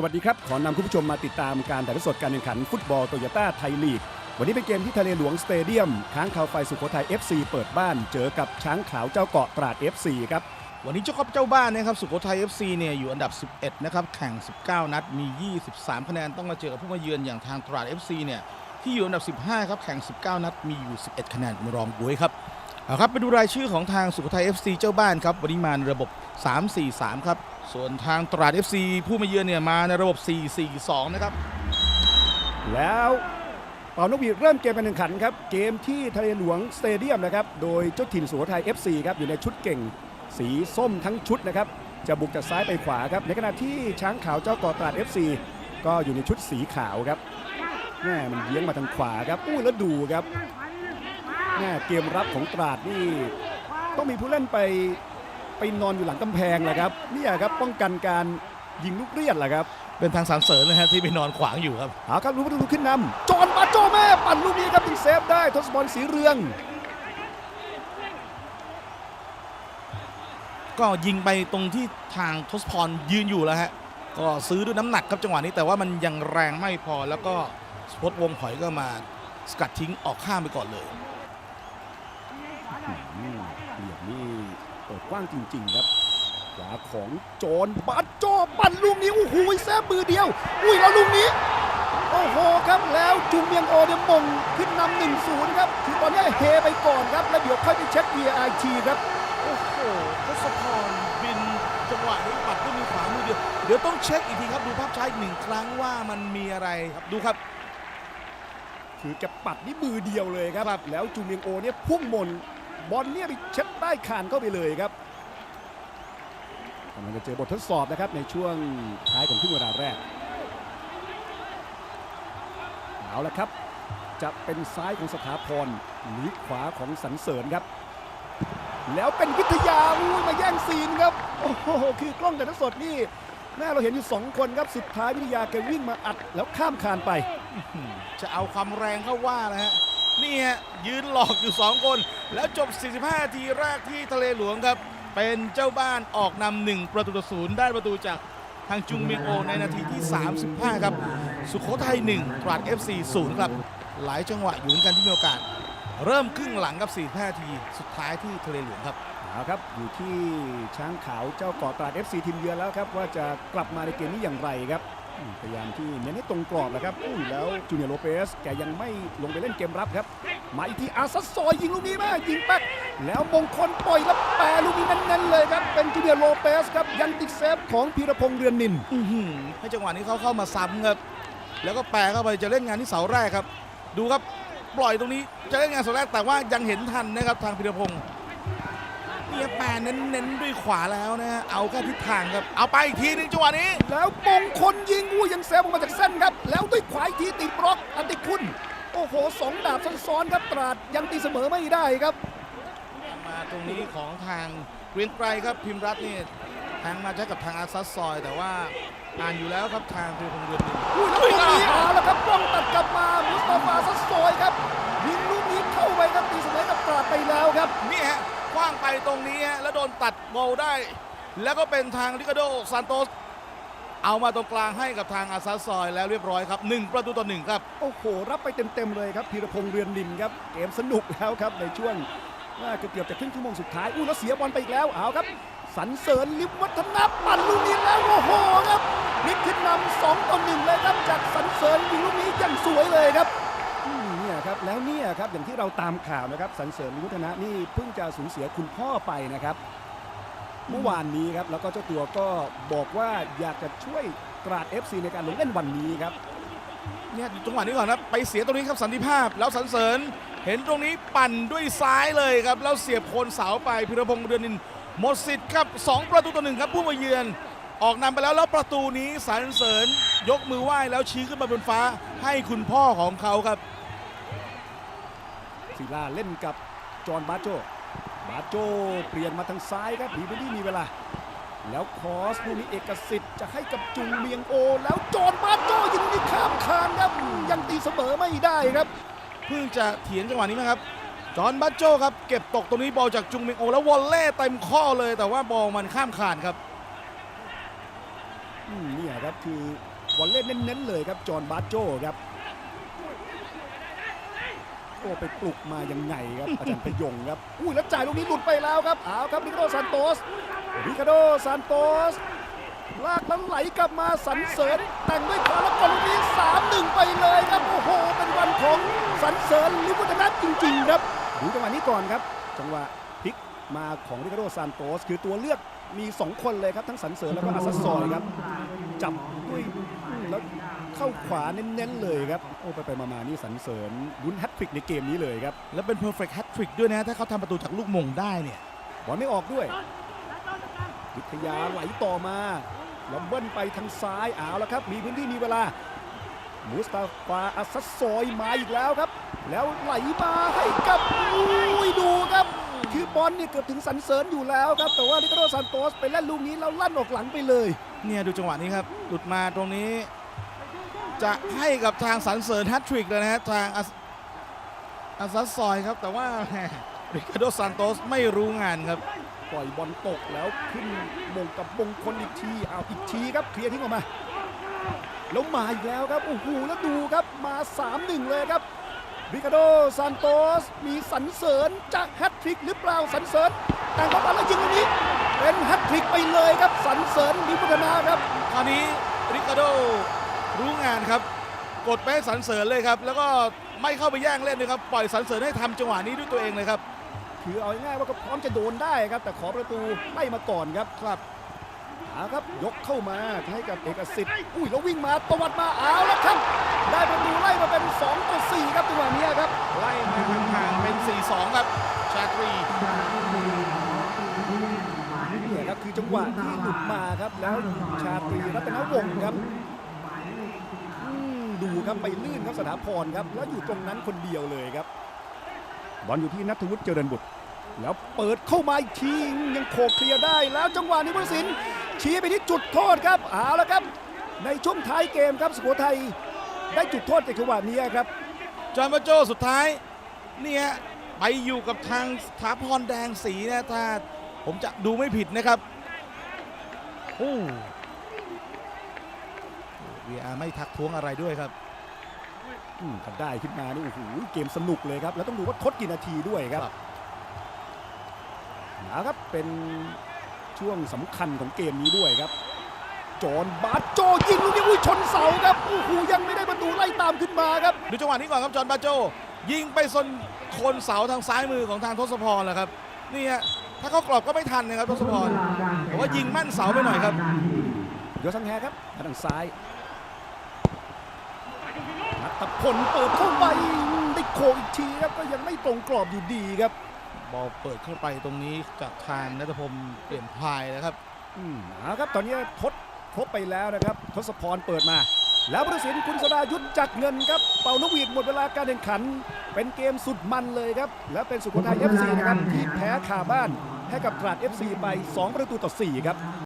สวัสดีครับ ขอนำคุณผู้ชมมาติดตามการถ่ายทอดสดการแข่งขันฟุตบอลโตโยต้าไทยลีก วันนี้เป็นเกมที่ทะเลหลวงสเตเดียม ค้างคาวไฟสุโขทัย FC เปิดบ้าน เจอกับช้างขาวเจ้าเกาะตราด FC ครับ วันนี้เจ้าครอบเจ้าบ้านนะครับสุโขทัย FC เนี่ยอยู่อันดับ 11 นะครับ แข่ง 19 นัด มี 23 คะแนน ต้องมาเจอกับผู้มาเยือนอย่างทางตราด FC เนี่ย ที่อยู่อันดับ 15 ครับ แข่ง 19 นัด มีอยู่ 11 คะแนนเป็นรองบวยครับ เอาครับ ไปดูรายชื่อของทางสุโขทัย FC เจ้าบ้านครับ วันนี้มาในระบบ 3-4-3 ครับ ส่วนทางตราด FC ผู้มาเยือนเนี่ยมาในระบบ 4-4-2 นะครับ แล้วเป่านกหวีดเริ่มเกมการแข่งขันครับ เกมที่ทะเลหลวงสเตเดียมนะครับ โดยเจ้าถิ่นสุโขทัย FC ครับ อยู่ในชุดเก่ง สีส้มทั้งชุดนะครับ จะบุกจากซ้ายไปขวาครับ ในขณะที่ช้างขาวเจ้ากาะตราด FC ก็อยู่ในชุดสีขาวครับแม่มันเยี้ยงมาทางขวาครับอู้แล้วดูครับแม่เกมรับของตราดนี่ต้องมีผู้เล่นไป ไปนอนอยู่หลังกำแพงแหละครับเนี่ยครับป้องกันการยิงลูกเรียดแหละครับเป็นทางสามเสริญนะฮะที่ไปนอนขวางอยู่ครับเอาครับรู้ประตูขึ้นนำจอห์นบาโจแม่ปั่นลูกนี้ครับยิงเซฟได้ทศพรศรีเรือง ก็ยิงไปตรงที่ทางทศพรยืนอยู่แล้วฮะก็ซื้อด้วยน้ำหนักครับจังหวะนี้แต่ว่ามันยังแรงไม่พอแล้วก็สปอตวงหอยก็มาสกัดทิ้งออกข้ามไปก่อนเลยอืมเหลี่ยมนี่ เปิดกว้างจริง ๆ ครับขวาของจอห์นบาโจปั่นลูกนี้โอ้โหเซฟมือเดียว อุ้ยแล้วลูกนี้ โอ้โหครับแล้วจุงเมียงโอเนี่ยมงขึ้นนำหนึ่งศูนย์ครับคือตอนนี้เฮไปก่อนครับ แล้วเดี๋ยวค่อยไปเช็ค VAR ทีครับโอ้โหทศพรบินจังหวะนี้ปัดด้วยมือขวามือเดียวเดี๋ยวต้องเช็คอีกทีครับดูภาพช้าอีกหนึ่งครั้งว่ามันมีอะไรครับดูครับคือแกปัดนี่มือเดียวเลยครับ แล้วจูเมียงโอเนี่ยพุ่งมน บอลเนี่ยไปเช็ดได้คานเข้าไปเลยครับกำลังจะเจอบททดสอบนะครับในช่วงท้ายของครึ่งเวลาแรกเอาละครับ จะเป็นซ้ายของสถาพรหรือขวาของสันเสริญครับ แล้วเป็นวิทยาอุ้ยมาแย่งซีนครับโอ้โหคือกล้องแต่ายทอดสดนี่แม่เราเห็นอยู่สองคนครับสุดท้ายวิทยาแกวิ่งมาอัดแล้วข้ามคานไป จะเอาความแรงเข้าว่านะฮะ นี่ฮะยืนหลอกอยู่ 2 คน แล้วจบ 45 นาทีแรกที่ทะเลหลวงครับ เป็นเจ้าบ้านออกนำหนึ่งประตูต่อศูนย์ได้ประตูจากทางจุงเมียงโอในนาทีที่ 35 ครับ สุโขทัย 1 ตราด FC 0 ครับ หลายจังหวะอยู่เหมือนกันที่มีโอกาส เริ่มครึ่งหลังกับ 45 นาที สุดท้ายที่ทะเลหลวงครับเอาครับอยู่ที่ช้างขาวเจ้าเกาะตราด FC ทีมเยือนแล้วครับว่าจะกลับมาในเกมนี้อย่างไรครับ พยายามที่เน้นให้ตรงกรอบแหละครับอุ้ยแล้วจูเนียร์โลเปสแกยังไม่ลงไปเล่นเกมรับครับ มาอีกทีอาซัสซอยยิงลูกนี้มายิงแป๊กแล้วมงคลปล่อยแล้วแปรลูกนี้เน้นๆเลยครับ เป็นจูเนียร์โลเปสครับยังติดเซฟของพีรพงษ์เรือนนินให้จังหวะนี้เขาเข้ามาซ้ำครับ แล้วก็แปรเข้าไปจะเล่นงานที่เสาแรกครับ ดูครับปล่อยตรงนี้จะเล่นงานเสาแรกแต่ว่ายังเห็นทันนะครับทางพิรพงศ์ เนี่ยแปรเน้นๆด้วยขวาแล้วนะฮะเอาแค่ทิศทางครับ เอาไปอีกทีหนึงจังหวะนี้ แล้วมงคลยิงอู้ยังเซฟออกมาจากเส้นครับ แล้วด้วยขวาอีกทีติดบล็อกอันติคุณ โอ้โหสองดาบซ้อนๆครับตราดยังตีเสมอไม่ได้ครับ มาตรงนี้ของทางเกรียงไกรครับพิมพ์รัตน์นี่ทางมาใช้กับทางอาซัสซอย แต่ว่าอ่านอยู่แล้วครับทางพิรพงศ์เรือนดินอุ้ยแล้วลูกนี้เอาแล้วครับกล้องตัดกลับมามุสตาฟาซัสโซยครับยิงลูกนี้เข้าไปครับตีเสมอกับตราดไปแล้วครับนี่ฮะ คว้างไปตรงนี้ฮะแล้วโดนตัดโบลได้ แล้วก็เป็นทางริคาโดซานโตสเอามาตรงกลางให้กับทางอาซัสซอยแล้วเรียบร้อยครับหนึ่งประตูต่อหนึ่งครับ โอ้โห รับไปเต็ม ๆ เลยครับพีรพงษ์เรือนดินครับ เกมสนุกแล้วครับในช่วงว่าเกือบจะครึ่งชั่วโมงสุดท้ายอู้แล้วเสียบอลไปอีกแล้วเอาครับสันเสริญลิมวัฒนาปั่นลูกนี้แล้วโอ้โหครับพลิกขึ้นนำสองต่อหนึ่งเลยครับจากสันเสริญยิงลูกนี้อย่างสวยเลยครับ ครับแล้วเนี่ยครับอย่างที่เราตามข่าวนะครับสันเสริญลิมวัฒนะนี่เพิ่งจะสูญเสียคุณพ่อไปนะครับ เมื่อวานนี้ครับแล้วก็เจ้าตัวก็บอกว่าอยากจะช่วยตราด FC ในการลงเล่นวันนี้ครับเนี่ยดูจังหวะนี้ก่อนนะไปเสียตรงนี้ครับสันติภาพ แล้วสันเสริญเห็นตรงนี้ปั่นด้วยซ้ายเลยครับแล้วเสียบโคนเสาไปพิรพงศ์เรือนนินหมดสิทธิ์ครับสองประตูต่อหนึ่งครับผู้มาเยือนออกนำไปแล้วแล้วประตูนี้สันเสริญยกมือไหว้แล้วชี้ขึ้นมาบนฟ้าให้คุณพ่อของเขาครับ ศิลาเล่นกับจอห์นบาโจบาโจเปลี่ยนมาทางซ้ายครับผีเบลลี่มีเวลา แล้วคอสลูกนี้เอกสิทธิ์จะให้กับจุงเมียงโอ แล้วจอห์นบาโจยิงนี่ข้ามคานครับยังตีเสมอไม่ได้ครับเพิ่งจะเถียงจังหวะนี้ไหมครับจอห์นบัตโจครับเก็บตกตรงนี้บอลจากจุงเมงโอแล้ววอลเล่เต็มข้อเลยแต่ว่าบอลมันข้ามคานครับอืมเนี่ยครับครับคือวอลเล่เน้นๆเลยครับจอห์นบาโจครับ โอ้ไปปลุกมายังไงครับอาจารย์พยงครับอุ้ยแล้วจ่ายลูกนี้หลุดไปแล้วครับเอาครับริคาโดซานโตสริคาโดซานโตสลากแล้วไหลกลับมาสันเสริญแต่งด้วยขาแล้วกลูกนี้สามหนึ่งไปเลยครับโอ้โหเป็นวันของสันเสริญลิเวอร์พูลจริงๆครับดูจังหวะนี้ก่อนครับ จังหวะพลิกมาของริคาโดซานโตสคือตัวเลือกมี 2 คนเลยครับ ทั้งสันเสริญแล้วก็อาซัสซอยครับจับด้วยแล้ว เข้าขวาเน้นๆเลยครับ โอ้ไปไปๆมาๆนี่สันเสริญลุ้นแฮตทริกในเกมนี้เลยครับ แล้วเป็น perfect hat trick ด้วยนะ ถ้าเขาทำประตูจากลูกมงได้เนี่ยบอลไม่ออกด้วย วิทยาไหลต่อมาแล้วเบิ้ลไปทางซ้ายเอาแล้วครับ มีพื้นที่มีเวลา มุสตาฟาอาซัสซอยมาอีกแล้วครับ แล้วไหลมาให้กับอุ้ยดูครับ คือบอลเนี่ยเกือบถึงสันเสริญอยู่แล้วครับ แต่ว่าลิคาโดซานโตสไปเล่นลูกนี้แล้วลั่นออกหลังไปเลย เนี่ยดูจังหวะนี้ครับหลุดมาตรงนี้ จะให้กับทางสันเสริญแฮตทริกเลยนะฮะทางอาซอาซัสซอยครับ แต่ว่าแหมริคาโดซานโตสไม่รู้งานครับ ปล่อยบอลตกแล้วขึ้นมงกับมงคนอีกทีเอาอีกทีครับเคลียร์ทิ้งออกมา แล้วมาอีกแล้วครับโอ้โหแล้วดูครับมา 3-1 เลยครับริคาโดซานโตสมีสันเสริญจากแฮตทริกหรือเปล่าสันเสริญแต่งเข้ามาแล้วยิงลูกนี้ เป็นแฮตทริกไปเลยครับสันเสริญมีพัฒนาครับคราวนี้ริคาโด รู้งานครับ กดไปให้สันเสริญเลยครับ แล้วก็ไม่เข้าไปแย่งเล่นนะครับ ปล่อยสันเสริญให้ทำจังหวะนี้ด้วยตัวเองเลยครับ คือเอาง่ายๆว่าก็พร้อมจะโดนได้ครับ แต่ขอประตูไล่มาก่อนครับครับเอาครับยกเข้ามาให้กับเอกสิทธิ์อุ้ยแล้ววิ่งมาตวัดมาเอาแล้วครับ ได้ประตูไล่มาเป็น2ต่อ4ครับจังหวะนี้ครับ ไล่มาห่างๆเป็น 4-2 ครับ ชาตรีเนี่ยครับคือจังหวะที่หลุดมาครับแล้วชาตรีรัตนวงศ์ครับอืมดู ครับไปลื่นครับสถาพรครับแล้วอยู่ตรงนั้นคนเดียวเลยครับบอลอยู่ที่นัทวุฒิเจริญบุตร แล้วเปิดเข้ามาอีกทียังโขกเคลียร์ได้ แล้วจังหวะนี้ผู้ตัดสินชี้ไปที่จุดโทษครับเอาละครับ ในช่วงท้ายเกมครับสุโขทัยได้จุดโทษจากจังหวะนี้ครับจอห์นบาโจสุดท้ายเนี่ยไปอยู่กับทางสถาพรแดงสีนะถ้าผมจะดูไม่ผิดนะครับโอ้วีอาร์ไม่ทักท้วงอะไรด้วยครับอืม ถ้าได้ขึ้นมานี่โอ้โหเกมสนุกเลยครับ แล้วต้องดูว่าทดกี่นาทีด้วยครับครับนะครับเป็นช่วงสำคัญของเกมนี้ด้วยครับจอห์นบาสโจยิงลูกนี้อุ้ยชนเสาครับโอ้โหยังไม่ได้ประตูไล่ตามขึ้นมาครับดูจังหวะนี้ก่อนครับจอห์นบาโจ ยิงไปซนโคนเสาทางซ้ายมือของทางทศพรแหละครับนี่ฮะถ้าเขากรอบก็ไม่ทันนะครับทศพรแต่ว่ายิงมั่นเสาไปหน่อยครับโยซังแฮครับมาทางซ้าย นัทพลเปิดเข้าไปได้โคงอีกทีครับก็ยังไม่ตรงกรอบอยู่ดีครับ บอลเปิดเข้าไปตรงนี้จากทางนัทพลเปลี่ยนพายนะครับอืมนะครับตอนนี้ทดครบไปแล้วนะครับ ทศพรเปิดมา แล้วผู้ตัดสินคุณสรายุทธจักรเงินครับ เป่านกหวีดหมดเวลาการแข่งขัน เป็นเกมสุดมันเลยครับ และเป็นสุโขทัย FC นะครับที่แพ้คาบ้านให้กับตราด FC ไป 2 ประตูต่อ 4 ครับ